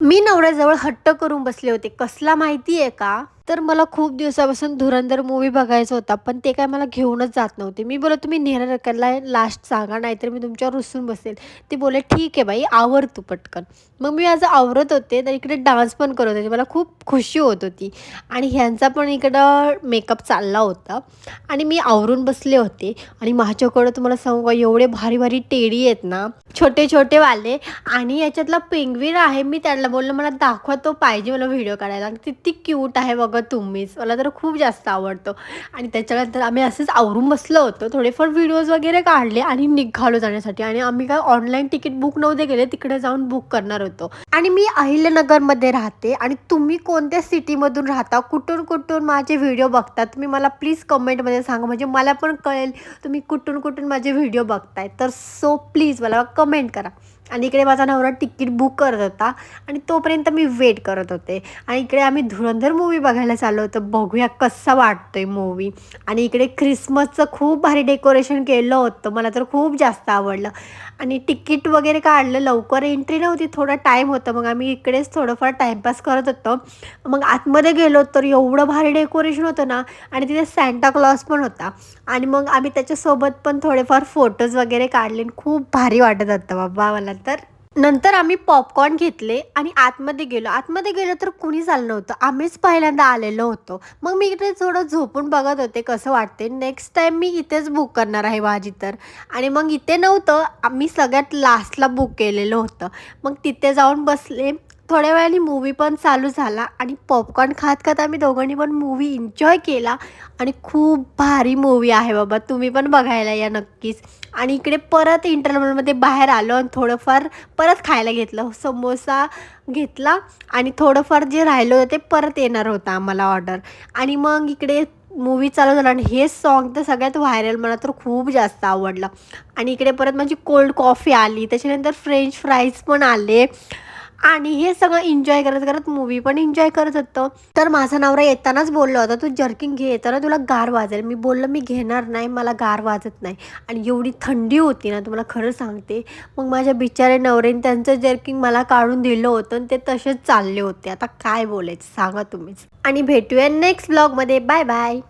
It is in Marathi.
मी नवऱ्याजवळ हट्ट करून बसले होते. कसला माहिती आहे का? तर मला खूप दिवसापासून धुरंधर मूवी बघायचा होता पण ते काय मला घेऊनच जात नव्हते. मी बोलत तुम्ही नेहरा रकरला लास्ट सांगा नाहीतर मी तुमच्यावर रुसून बसेल. ते बोले ठीक आहे बाई आवर तू पटकन. मग मी आज आवरत होते तर इकडे डान्स पण करत होते. मला खूप खुशी होत होती. आणि ह्यांचा पण इकडं मेकअप चालला होता. आणि मी आवरून बसले होते. आणि माझ्याकडं तुम्हाला सांगू का एवढे भारी भारी टेडी आहेत ना छोटे छोटे वाले. आणि याच्यातला पेंगवीर आहे मी त्याला बोललं मला दाखवा तो पाहिजे मला व्हिडिओ काढायला. किती क्यूट आहे बघा तुम्हीच. मला तर खूप जास्त आवडतं. आणि त्याच्यानंतर आम्ही असंच आवरून बसलो होतो. थोडेफार व्हिडिओज वगैरे काढले आणि निघालो जाण्यासाठी. आणि आम्ही काय ऑनलाईन तिकीट बुक नव्हते केले. तिकडे जाऊन बुक करणार होतो. आणि मी अहिल्यानगरमध्ये राहते. आणि तुम्ही कोणत्या सिटीमधून राहता? कुठून कुठून माझे व्हिडिओ बघता? तुम्ही मला प्लीज कमेंटमध्ये सांगा. म्हणजे मला पण कळेल तुम्ही कुठून कुठून माझे व्हिडिओ बघताय. तर सो प्लीज मला कमेंट करा. आणि इकडे माझा नवरा तिकीट बुक करत होता आणि तोपर्यंत मी वेट करत होते. आणि इकडे आम्ही धुरंधर मूवी बघायला चाललो होतो. बघूया कसा वाटतोय मूवी आणि इकडे ख्रिसमसचं खूप भारी डेकोरेशन केलं होतं. मला तर खूप जास्त आवडलं. आणि तिकीट वगैरे काढलं. लवकर एंट्री नव्हती. थोडा टाईम होता. मग आम्ही इकडेच थोडंफार टाईमपास करत होतो. मग आतमध्ये गेलो तर एवढं भारी डेकोरेशन होतं ना. आणि तिथे सॅन्टा क्लॉस पण होता. आणि मग आम्ही त्याच्यासोबत पण थोडेफार फोटोज वगैरे काढले. आणि खूप भारी वाटत होतं. बाबा मला तर नंतर आम्ही पॉपकॉर्न घेतले आणि आतमध्ये गेलो. आतमध्ये गेलो तर कुणीच आलं नव्हतं. आम्हीच पहिल्यांदा आलेलो होतो. मग मी इकडे थोडं झोपून बघत होते कसं वाटते नेक्स्ट टाईम मी इथेच बुक करणार आहे भाजी तर. आणि मग इथे नव्हतं. आम्ही सगळ्यात लास्टला बुक केलेलं होतं. मग तिथे जाऊन बसले. थोड्या वेळाने मूवी पण चालू झाला आणि पॉपकॉर्न खात खात आम्ही दोघांनी पण मूवी एन्जॉय केला. आणि खूप भारी मूवी आहे बाबा. तुम्ही पण बघायला या नक्कीच. आणि इकडे परत इंटरव्हलमध्ये बाहेर आलो आणि थोडंफार परत खायला घेतलं. समोसा घेतला आणि थोडंफार जे राहिलं होतं ते परत येणार होतं आम्हाला ऑर्डर आणि मग इकडे मूवी चालू झाला आणि हे सॉन्ग तर सगळ्यात व्हायरल मला तर खूप जास्त आवडलं. आणि इकडे परत माझी कोल्ड कॉफी आली. त्याच्यानंतर फ्रेंच फ्राईज पण आले. आणि हे सगळं एन्जॉय करत करत मूवी पण एन्जॉय करत होतं. तर माझा नवरा येतानाच बोलला होता तू जर्किंग घे येताना तुला गार वाजेल. मी बोललं मी घेणार नाही मला गार वाजत नाही. आणि एवढी थंडी होती ना तुम्हाला खरं सांगते. मग माझ्या बिचारे नवऱ्याने त्यांचं जर्किंग मला काढून दिलं होतं आणि ते तसेच चालले होते. आता काय बोलायचं सांगा तुम्हीच. आणि भेटूया नेक्स्ट ब्लॉगमध्ये बाय बाय